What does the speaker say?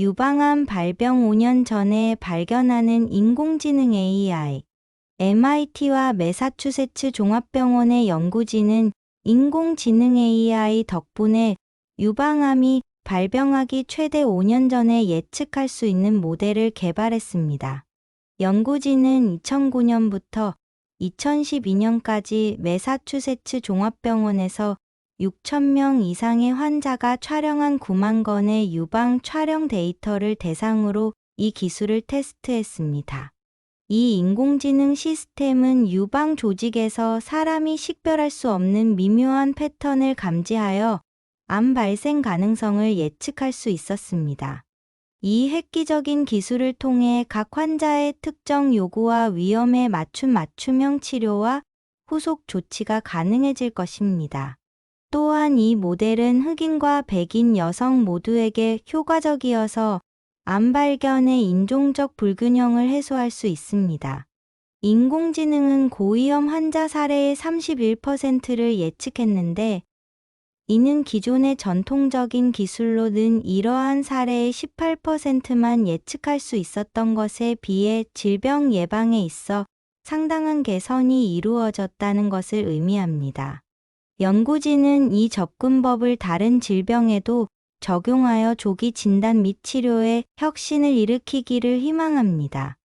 유방암 발병 5년 전에 발견하는 인공지능 AI, MIT와 매사추세츠 종합병원의 연구진은 인공지능 AI 덕분에 유방암이 발병하기 최대 5년 전에 예측할 수 있는 모델을 개발했습니다. 연구진은 2009년부터 2012년까지 매사추세츠 종합병원에서 6,000명 이상의 환자가 촬영한 9만 건의 유방 촬영 데이터를 대상으로 이 기술을 테스트했습니다. 이 인공지능 시스템은 유방 조직에서 사람이 식별할 수 없는 미묘한 패턴을 감지하여 암 발생 가능성을 예측할 수 있었습니다. 이 획기적인 기술을 통해 각 환자의 특정 요구와 위험에 맞춘 맞춤형 치료와 후속 조치가 가능해질 것입니다. 또한 이 모델은 흑인과 백인 여성 모두에게 효과적이어서 암 발견의 인종적 불균형을 해소할 수 있습니다. 인공지능은 고위험 환자 사례의 31%를 예측했는데 이는 기존의 전통적인 기술로는 이러한 사례의 18%만 예측할 수 있었던 것에 비해 질병 예방에 있어 상당한 개선이 이루어졌다는 것을 의미합니다. 연구진은 이 접근법을 다른 질병에도 적용하여 조기 진단 및 치료에 혁신을 일으키기를 희망합니다.